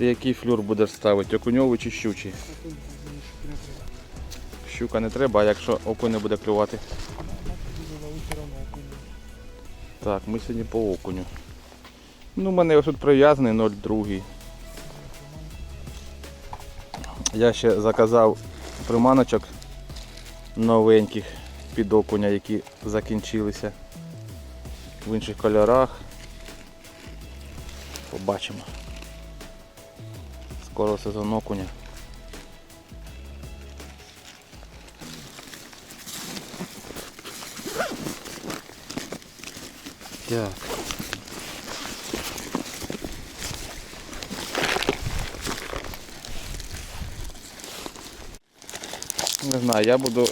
Ти який флюр будеш ставити, окуньовий чи щучий? Щука не треба, а якщо окунь не буде клювати. Так, ми сьогодні по окуню. Ну, у мене ось тут прив'язаний 0,2. Я ще заказав приманочок новеньких під окуня, які закінчилися в інших кольорах. Побачимо. Скоро сезон окуня. Так. Не знаю, я буду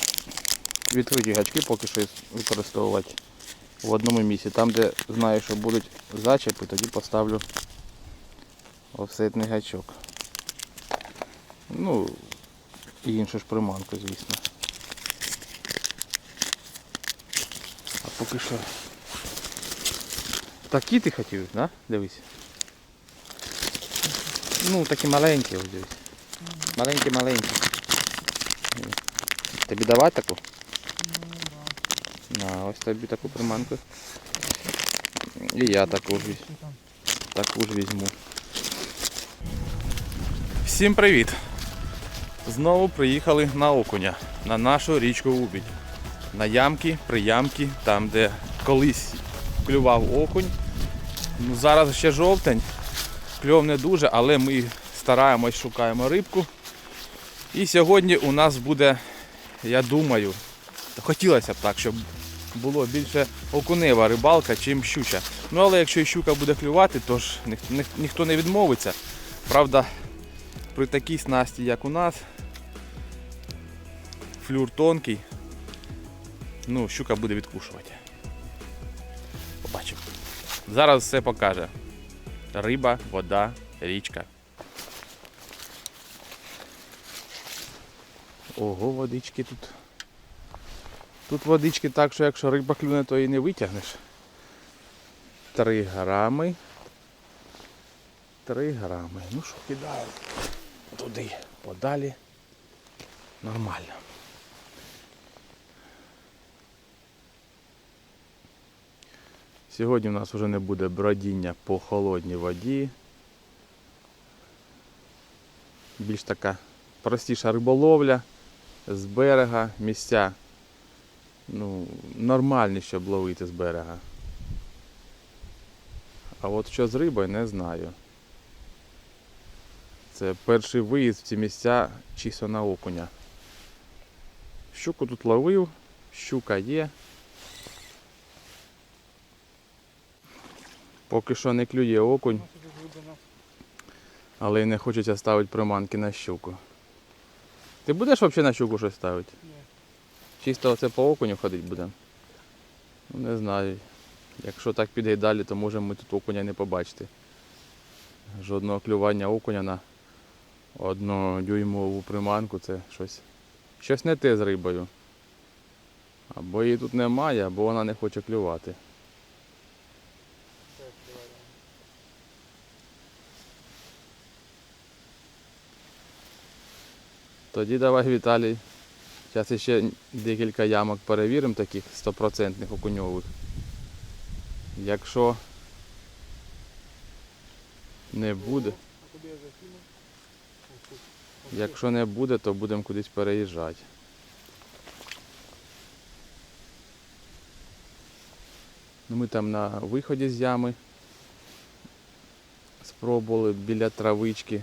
відкриті гачки поки що використовувати в одному місці. Там, де знаю, що будуть зачепи, тоді поставлю офсетний гачок. Ну, і іншу ж приманку, звісно. А поки що. Такі ти хотів, да? Дивись. Ну, такі маленькі, ось дивись. Маленькі, маленькі. Тобі давати таку? На, ось тобі таку приманку. І я таку ж, візь- Що там? таку ж візьму. Всім привіт! Знову приїхали на окуня, на нашу річку Убідь. На ямки, приямки, там де колись клював окунь. Ну, зараз ще жовтень, кльов не дуже, але ми стараємось, шукаємо рибку. І сьогодні у нас буде, я думаю, хотілося б так, щоб було більше окунева рибалка, чим щуча. Ну але якщо щука буде клювати, то ж ніх- ніх- ніхто не відмовиться. Правда, при такій снасті, як у нас, флюр тонкий, ну, щука буде відкушувати. Побачимо. Зараз все покаже. Риба, вода, річка. Ого, водички тут. Тут водички так, що якщо риба клюне, то і не витягнеш. Три грами. Три грами. Ну що, кидаю туди, подалі. Нормально. Сьогодні у нас вже не буде бродіння по холодній воді. Більш така простіша риболовля з берега, місця ну, нормальні, щоб ловити з берега. А от що з рибою, не знаю. Це перший виїзд в ці місця чисто на окуня. Щуку тут ловив, щука є. Поки що не клює окунь, але й не хочеться ставити приманки на щуку. Ти будеш взагалі на щуку щось ставити? Ні. Чисто оце по окуню ходити будемо? Ну не знаю. Якщо так піде далі, то можемо ми тут окуня не побачити. Жодного клювання окуня на однодюймову приманку це щось. Щось не те з рибою. Або її тут немає, або вона не хоче клювати. Це відкриваємо. Тоді давай, Віталій. Зараз ще декілька ямок перевіримо таких стопроцентних окуньових. Якщо не буде, якщо не буде, то будемо кудись переїжджати. Ну, ми там на виході з ями спробували біля травички.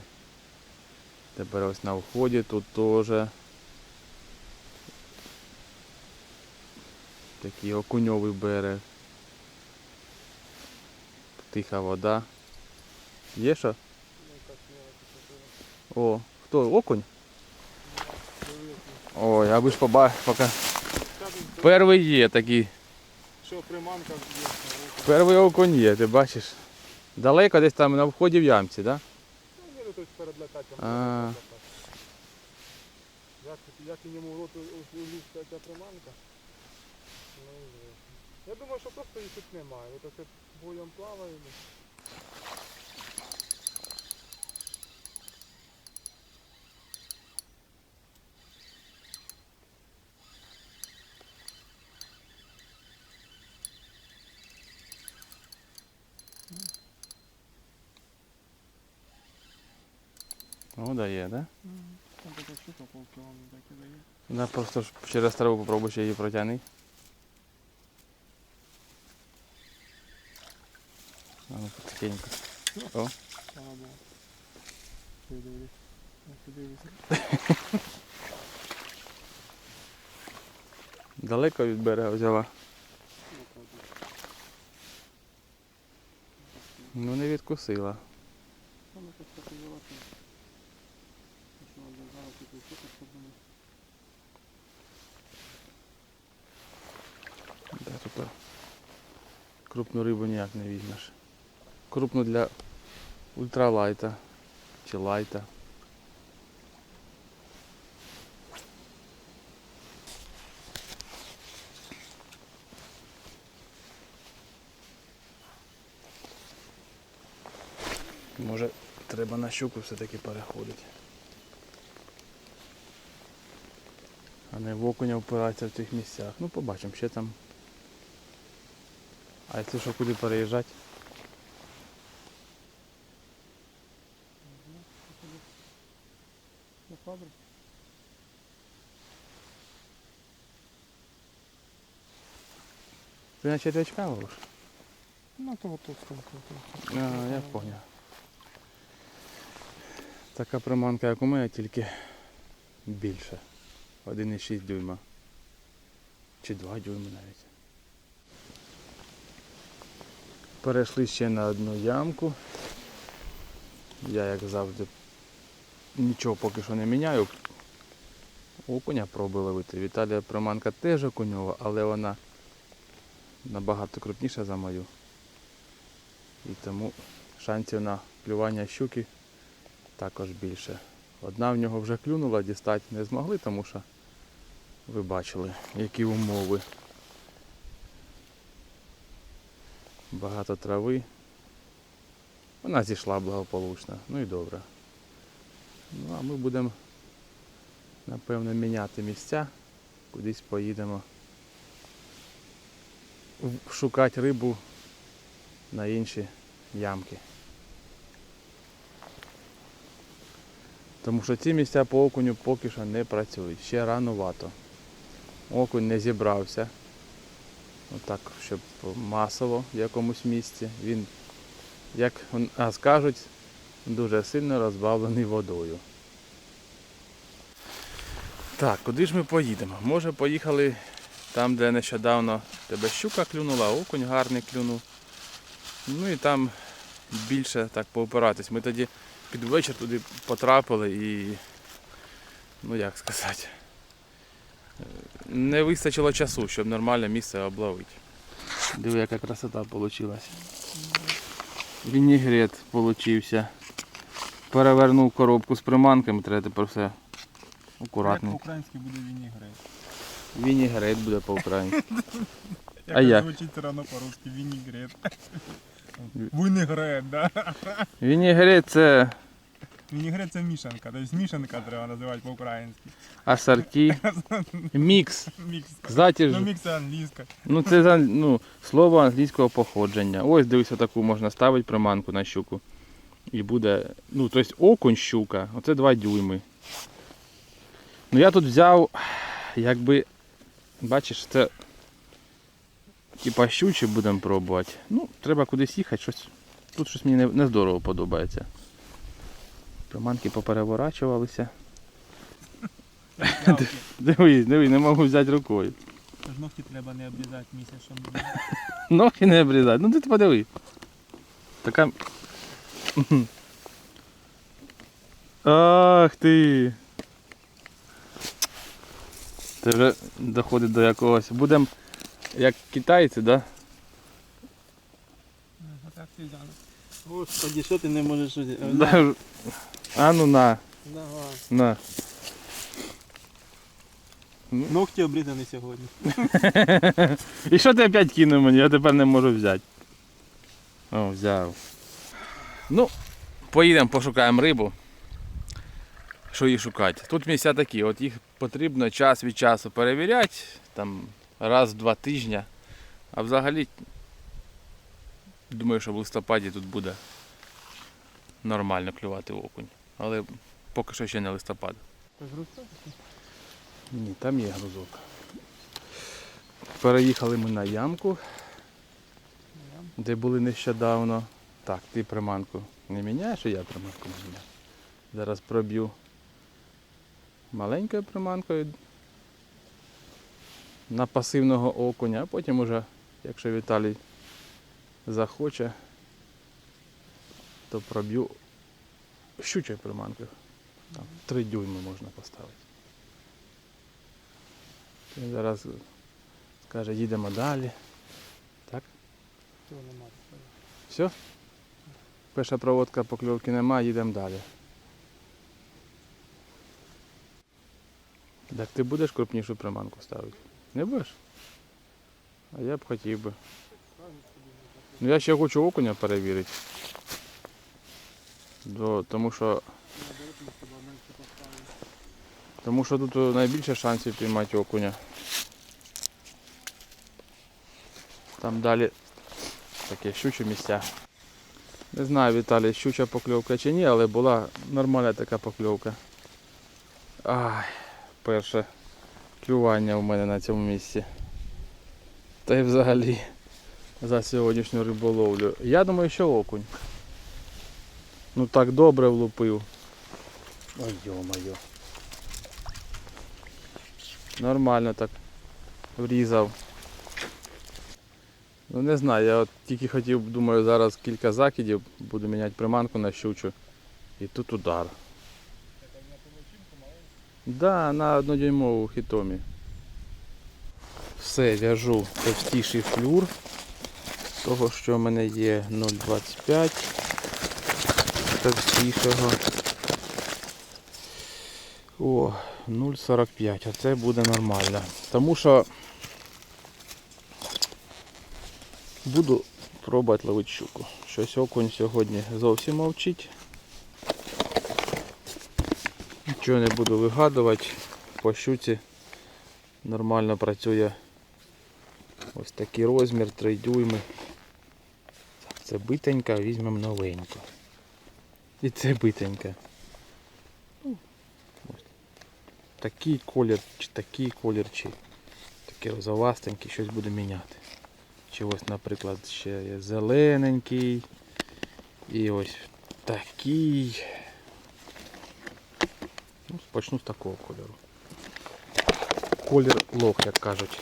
Тепер ось на вході тут теж такий окуньовий берег. Тиха вода. Є що? О, хто? Окунь? Ой, а ви ж побачите, поки. Перший є такий. що приманка є. Перший окунь є, ти бачиш. Далеко десь там на вході в ямці, так? Да? Ну, перед летачем. А. Як, як і йому в рот ця ця приманка? Ну. Я думаю, що просто їх тут немає. Ось це боєм плаваємо. Ну, дає, да? Там така штука полкіло, так і дає. Да, просто ж через траву попробуй ще її протягни. А ну, потихеньку. О, далеко від берега взяла. Ну не відкусила. Там якось так і взяла, що- що вона зараз тут і тут, щоб вони- Да, тут крупну рибу ніяк не візьмеш. Крупну для ультралайта чи лайта. Може треба на щуку все-таки переходити. А не в окуня впиратися в цих місцях. Ну побачимо, ще там а якщо що куди переїжджати? На фабрику. Ти на черв'ячка ловиш? Ну, то вот тут там. тут, А, я поняв. Така приманка, як у мене, тільки більше. 1,6 дюйма. Чи 2 дюйми навіть. Перейшли ще на одну ямку. Я, як завжди, нічого поки що не міняю. Окуня пробую ловити. Віталія приманка теж окуньова, але вона набагато крупніша за мою. І тому шансів на клювання щуки також більше. Одна в нього вже клюнула, дістати не змогли, тому що ви бачили, які умови. Багато трави. Вона зійшла благополучно. Ну і добре. Ну а ми будемо напевно міняти місця, кудись поїдемо шукати рибу на інші ямки. Тому що ці місця по окуню поки що не працюють. Ще ранувато. Окунь не зібрався. Отак, щоб масово в якомусь місці. Він, як а, скажуть, дуже сильно розбавлений водою. Так, куди ж ми поїдемо? Може поїхали там, де нещодавно тебе щука клюнула, окунь гарний клюнув. Ну і там більше так поопиратись. Ми тоді під вечір туди потрапили і, ну як сказати, не вистачило часу, щоб нормальне місце обловити. Диви, яка красота вийшла. Вінігрет получився. Перевернув коробку з приманками, треба тепер все Як по-українськи буде вінігрет. Вінігрет буде по-українськи. Як А як? звучить рано по-русски вінігрет. Вінігрет, да? Вінігрет це Вінігрет це мішанка, тобто мішанка треба називати по-українськи. асорті, мікс. Мікс. Кстати Ну мікс це англійська. Ну це за- ну, слово англійського походження. Ось дивись, таку можна ставити приманку на щуку. І буде. Ну, тобто окунь щука, оце 2 дюйми. Ну я тут взяв, якби, бачиш, це типа щучі будемо пробувати. Ну, треба кудись їхати, щось. Тут щось мені не, не здорово подобається. Приманки попереворачувалися. Дивись, дивись, не можу взяти рукою. Тож ногті треба не обрізати місяць, щоб Ноги не обрізати. Ну ти подиви. Така. Ах ти. Це вже доходить до якогось. Будемо як китайці, да? Так ти взяли. Господи, що ти не можеш. А ну на, Давай. на. Ногті обрізані сьогодні. І що ти опять кинув мені? Я тепер не можу взяти. О, взяв. Ну, поїдемо, пошукаємо рибу. Що її шукати? Тут місця такі, от їх потрібно час від часу перевіряти, там раз в два тижні. А взагалі, думаю, що в листопаді тут буде нормально клювати окунь. Але поки що ще не листопад. Ні, там є грузок. Переїхали ми на ямку, де були нещодавно. Так, ти приманку не міняєш, і я приманку не міняю. Зараз проб'ю маленькою приманкою на пасивного окуня, а потім уже, якщо Віталій захоче, то проб'ю щучою приманкою. Там 3 дюйми можна поставити. Він зараз скаже, їдемо далі. Так? Немає. Все? Перша проводка покльовки нема, їдемо далі. Так ти будеш крупнішу приманку ставити? Не будеш? А я б хотів би. Ну я ще хочу окуня перевірити. До, тому що тому що тут е, найбільше шансів піймати окуня. Там далі таке щучі місця. Не знаю, Віталій, щуча покльовка чи ні, але була нормальна така покльовка. Ай, перше клювання у мене на цьому місці. Та й взагалі за сьогоднішню риболовлю. Я думаю, що окунь. Ну так добре влупив. Ой, йо-моє. Нормально так врізав. Ну не знаю, я от тільки хотів, думаю, зараз кілька закидів, буду міняти приманку на щучу. І тут удар. Да, на однодюймову хітомі. Все, в'яжу товстіший флюр. З того, що в мене є 0,25 товстішого. О, 0,45. Оце буде нормально. Тому що буду пробувати ловити щуку. Щось окунь сьогодні зовсім мовчить. Нічого не буду вигадувати. По щуці нормально працює ось такий розмір, 3 дюйми. Це битенька, візьмемо новеньку. І це битенька. Такий колір, чи такий колір, чи таке розовастенький, щось буду міняти. Чи ось, наприклад, ще є зелененький. І ось такий. Ну, почну з такого кольору. Колір лох, як кажуть.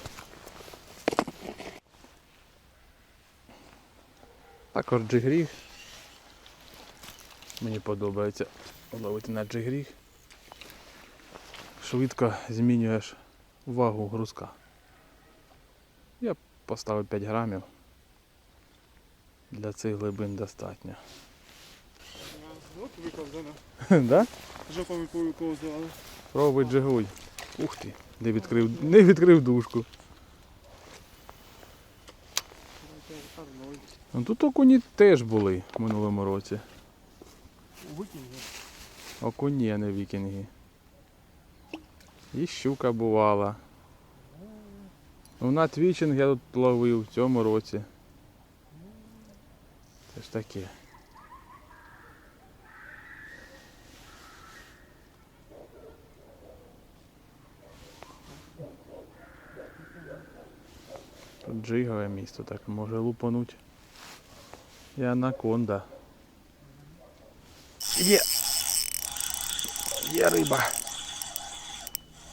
Також джигріг. Мені подобається ловити на джигріг. Швидко змінюєш вагу грузка. Я поставив 5 грамів. Для цих глибин достатньо. От виковзана. Жопами повиковзували. Пробуй джигуй. Ух ти, не відкрив, не відкрив дужку. Ну тут окуні теж були в минулому році. Викинь. Окуні, а не вікінги. І щука бувала. Ну, на твічинг я тут ловив в цьому році. Це ж таке. Тут джигове місто, так може лупануть. І анаконда. Є! Є риба.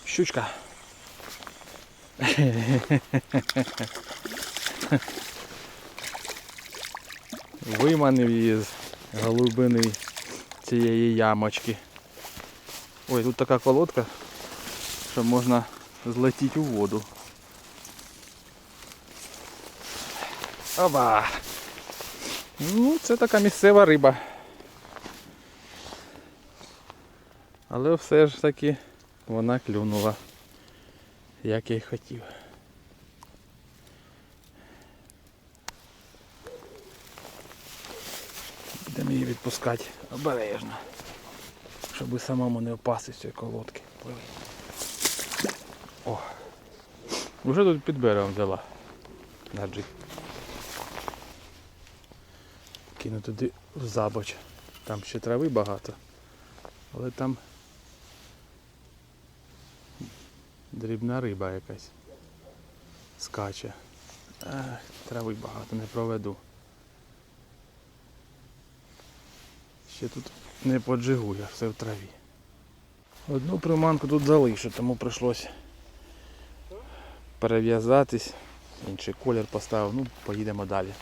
Щучка. Виманив її з голубини цієї ямочки. Ой, тут така колодка, що можна злетіти у воду. Оба! Ну, це така місцева риба. Але все ж таки вона клюнула, як я й хотів. Будемо її відпускати обережно, щоб самому не впасти з цієї колодки. О! Вже тут під берегом взяла на джик. Кину туди в забоч. Там ще трави багато. Але там Дрібна риба якась. Скаче. Ех, трави багато не проведу. Ще тут не поджигує, все в траві. Одну приманку тут залишу, тому прийшлось перев'язатись. Інший колір поставив, ну поїдемо далі.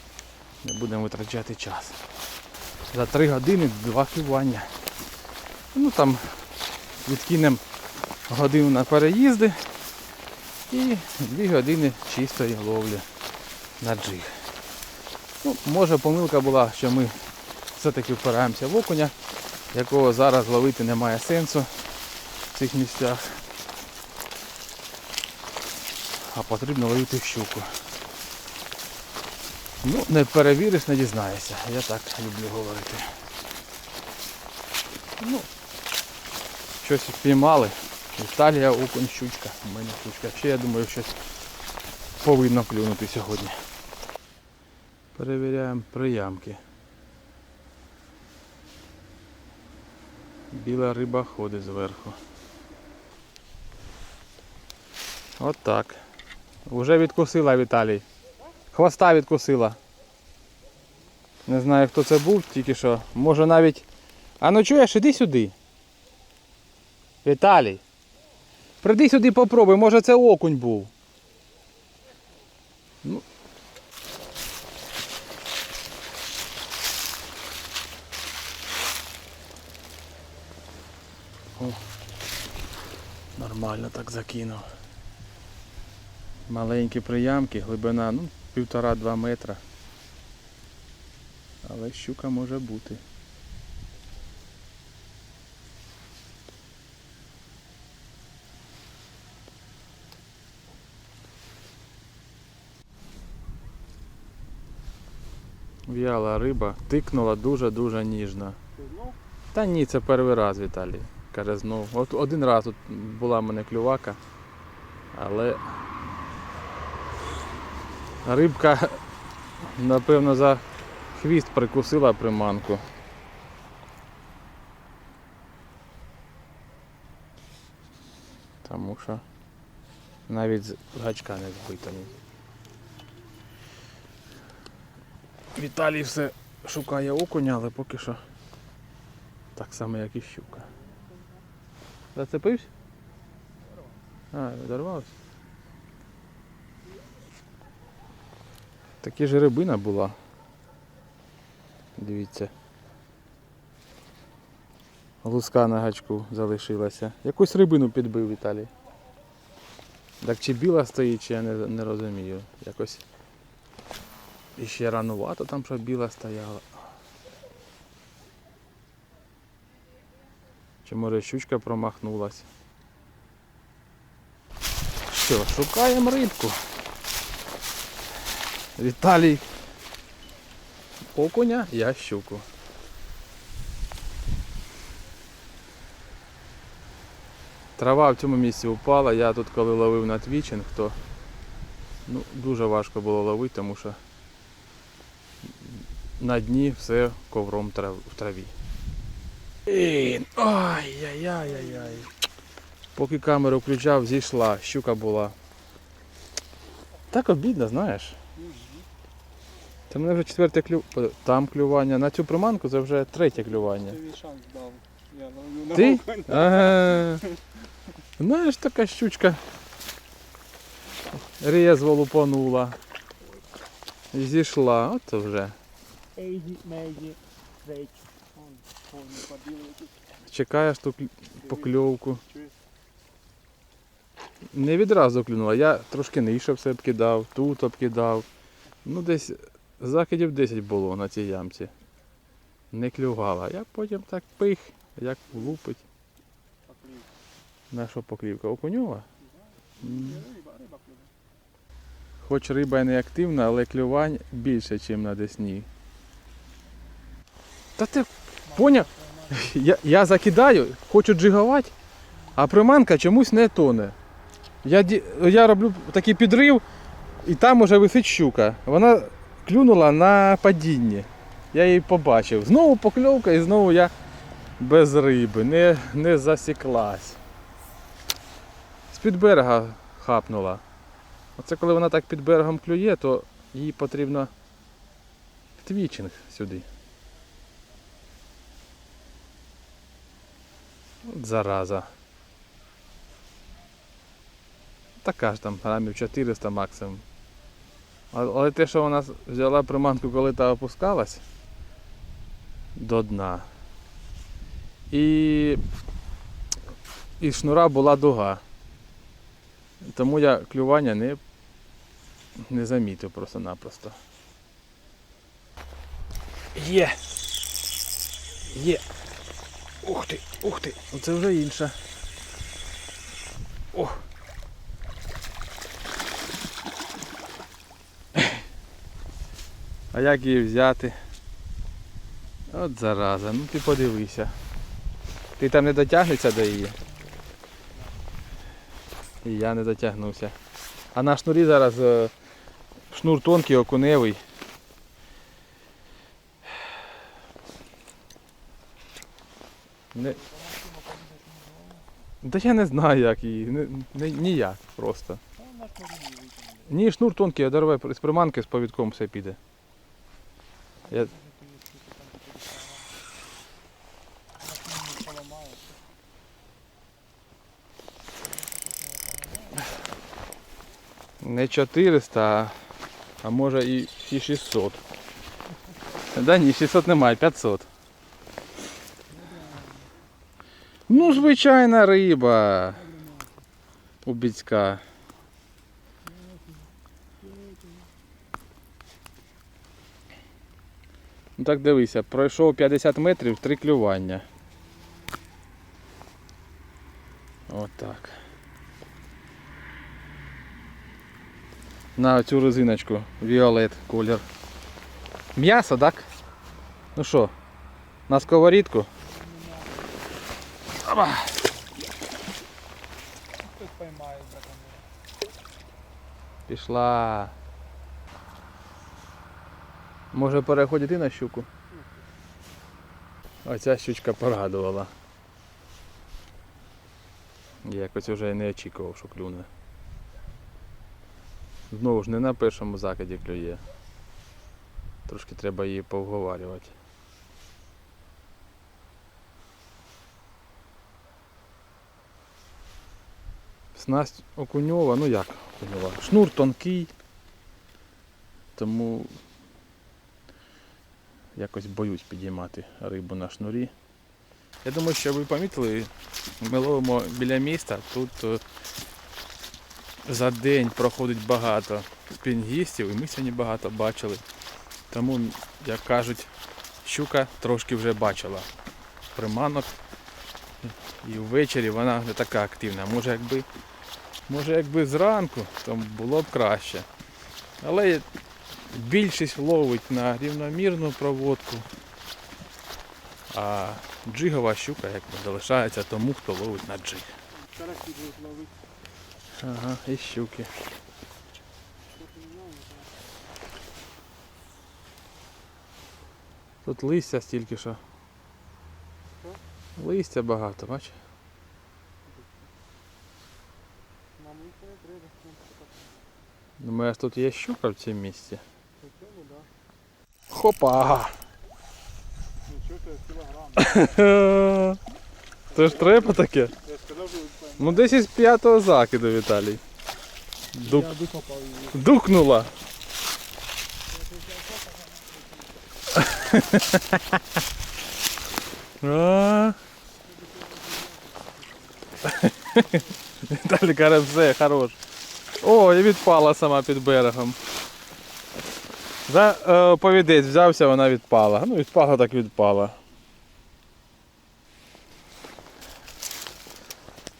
Не будемо витрачати час. За три години два клювання. Ну там відкинемо годину на переїзди і дві години чистої ловлі на джиг. Ну, може помилка була, що ми все-таки впираємося в окуня, якого зараз ловити немає сенсу в цих місцях. А потрібно ловити щуку. Ну, не перевіриш, не дізнаєшся. Я так люблю говорити. Ну, щось впіймали. Італія, окунь, щучка. У мене щучка. Ще я думаю, щось повинно клюнути сьогодні. Перевіряємо приямки. Біла риба ходить зверху. От так. Уже відкусила Віталій. Хвоста відкусила. Не знаю хто це був, тільки що. Може навіть. А ну чуєш, іди сюди. Віталій. Приди сюди попробуй, може це окунь був. Ну. О, нормально так закинув. Маленькі приямки, глибина ну, півтора-два метра. Але щука може бути. В'яла риба, тикнула дуже-дуже ніжно. Та ні, це перший раз Віталій. Каже знов. От один раз тут була в мене клювака, але рибка, напевно, за хвіст прикусила приманку. Тому що навіть з гачка не збито. ні. Віталій все шукає окуня, але поки що так само, як і щука. Зацепився? А, відорвався. Такі ж рибина була. Дивіться. Луска на гачку залишилася. Якусь рибину підбив Віталій. Так чи біла стоїть, чи я не, не розумію. Якось іще ранувато там, що біла стояла. Чи може щучка промахнулась? Що, шукаємо рибку. Віталій. Окуня, я щуку. Трава в цьому місці упала, я тут коли ловив на твічинг, то ну, дуже важко було ловити, тому що на дні все ковром трав- в траві. Ай-яй-яй-яй-яй. Поки камеру включав, зійшла, щука була. Так обідно, знаєш. Це мене вже четверте клю... Там клювання. На цю приманку це вже третє клювання. Ти шанс дав. Я ловлю Ти? Ага. Знаєш, така щучка. Резво лупанула. І зійшла, от вже. Ейгі, мейгі, рейч. Чекаєш ту покльовку. Не відразу клюнула. Я трошки нижче все обкидав, тут обкидав. Ну десь закидів 10 було на цій ямці. Не клювала. Я потім так пих, як влупить. На що поклівка? Окуньова? Хоч риба і не активна, але клювань більше, ніж на Десні. Та ти поняв? Я, я закидаю, хочу джигувати, а приманка чомусь не тоне. Я, я роблю такий підрив, і там уже висить щука. Вона клюнула на падінні. Я її побачив. Знову покльовка і знову я без риби, не, не засіклась. З-під берега хапнула. Оце коли вона так під берегом клює, то їй потрібно твічинг сюди. Зараза. Така ж там грамів 400 максимум. Але те, що вона взяла приманку, коли та опускалась до дна. І, і шнура була дуга. Тому я клювання не, не замітив просто-напросто. Є! Є! Ух ти, ух ти! Оце вже інша. Ох! А як її взяти? От зараза, ну ти подивися. Ти там не дотягнешся до її. І я не дотягнувся. А на шнурі зараз е, шнур тонкий, окуневий. Не... Да я не знаю як її. Не, не, ніяк просто. Ні, шнур тонкий, дарувай з приманки з повідком все піде. Я... Не 400, а, може і 600. Да ні, 600 немає, 500. Ну, звичайна риба. Убіцька. Ну так дивися, пройшов 50 метрів, три клювання. Отак. На цю резиночку Віолет колір. М'ясо, так? Ну що, на сковорідку? Опа. Хтось поймає за. Пішла. Може переходити на щуку? Оця щучка порадувала. Я якось вже не очікував, що клюне. Знову ж не на першому закиді клює. Трошки треба її повговарювати. Снасть окуньова, ну як окуньова? Шнур тонкий, тому якось боюсь підіймати рибу на шнурі. Я думаю, що ви помітили, ми ловимо біля міста, тут е, за день проходить багато пінгістів, і ми сьогодні багато бачили. Тому, як кажуть, щука трошки вже бачила приманок. І ввечері вона не така активна. Може якби, може якби зранку, то було б краще. Але більшість ловить на рівномірну проводку. А джигова щука як залишається тому, хто ловить на джиг. Ага, і щуки. Тут листя стільки що. Листя багато, бач? Нам їх не треба. Думаю, тут є щука в цьому місці. Хопа! Це ж треба таке. Ну десь із п'ятого закиду, Віталій. Дук... Дукнула. А. Віталій каже, все, хорош. О, і відпала сама під берегом. За е, повідець взявся, вона відпала. Ну, відпала так відпала.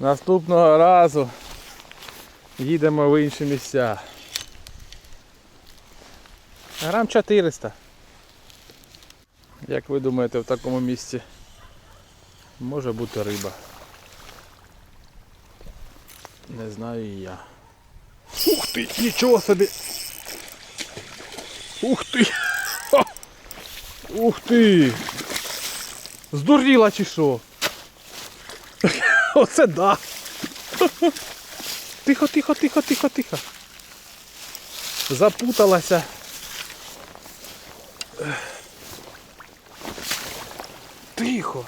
Наступного разу їдемо в інші місця. Грам 400. Як ви думаєте, в такому місці може бути риба? Не знаю і я. Ух ти, нічого собі! Ух ти! Ух ти! Здуріла чи що? Оце да! Тихо, тихо, тихо, тихо, тихо. Запуталася. Тихо.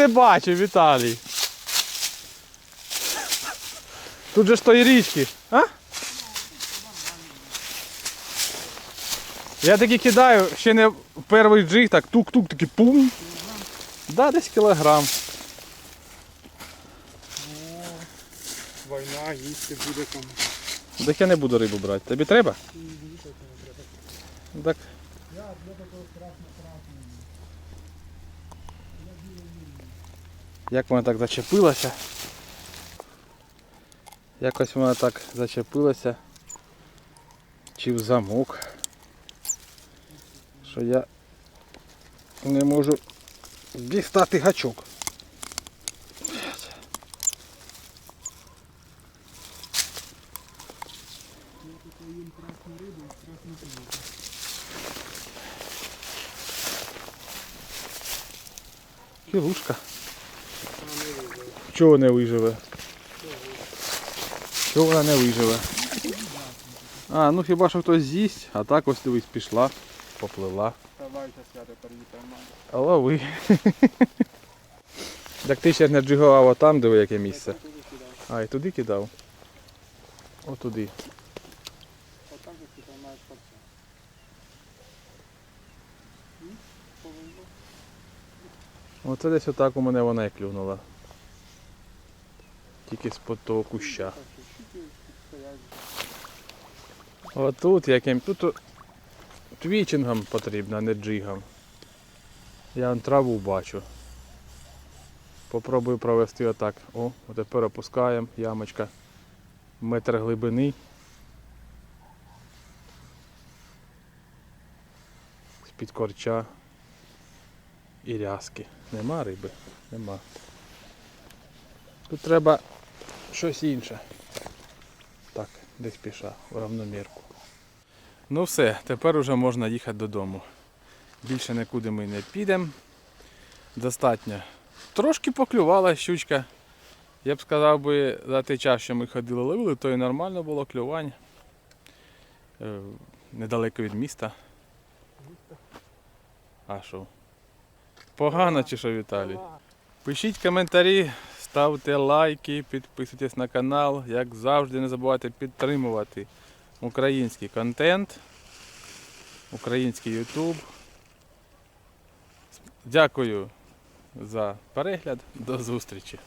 Ти бачив, Віталій. Тут же ж тої річки, а? Я таки кидаю, ще не перший джиг, так тук-тук, такий пум. Да, десь кілограм. Війна, їсти буде кому. Так я не буду рибу брати. Тобі треба? Так. Я для такого страшно Як вона так зачепилася. Якось вона так зачепилася. Чи в замок. Що я не можу дістати гачок. Кілушка. Чого не виживе? Чого вона не виживе? А, ну хіба що хтось з'їсть, а так ось дивись, пішла, тепер. А лови. Так ти ще не джигував отам, диви яке місце. А, і туди кидав. Отуди. Оце десь отак у мене вона і клюнула. Тільки з-под того куща. Отут яким. Тут твічингом потрібно, а не джигом. Я траву бачу. Попробую провести отак. О, тепер опускаємо, ямочка. Метр глибини. З-під корча. І рязки. Нема риби? Нема. Тут треба щось інше. Так, десь піша, в равномірку. Ну все, тепер уже можна їхати додому. Більше нікуди ми не підемо. Достатньо. Трошки поклювала щучка. Я б сказав би, за той час, що ми ходили ловили, то і нормально було клювання. Е, Недалеко від міста. А що? Погано чи що, Віталій? Пишіть коментарі, ставте лайки, підписуйтесь на канал. Як завжди, не забувайте підтримувати український контент, український YouTube. Дякую за перегляд. До зустрічі!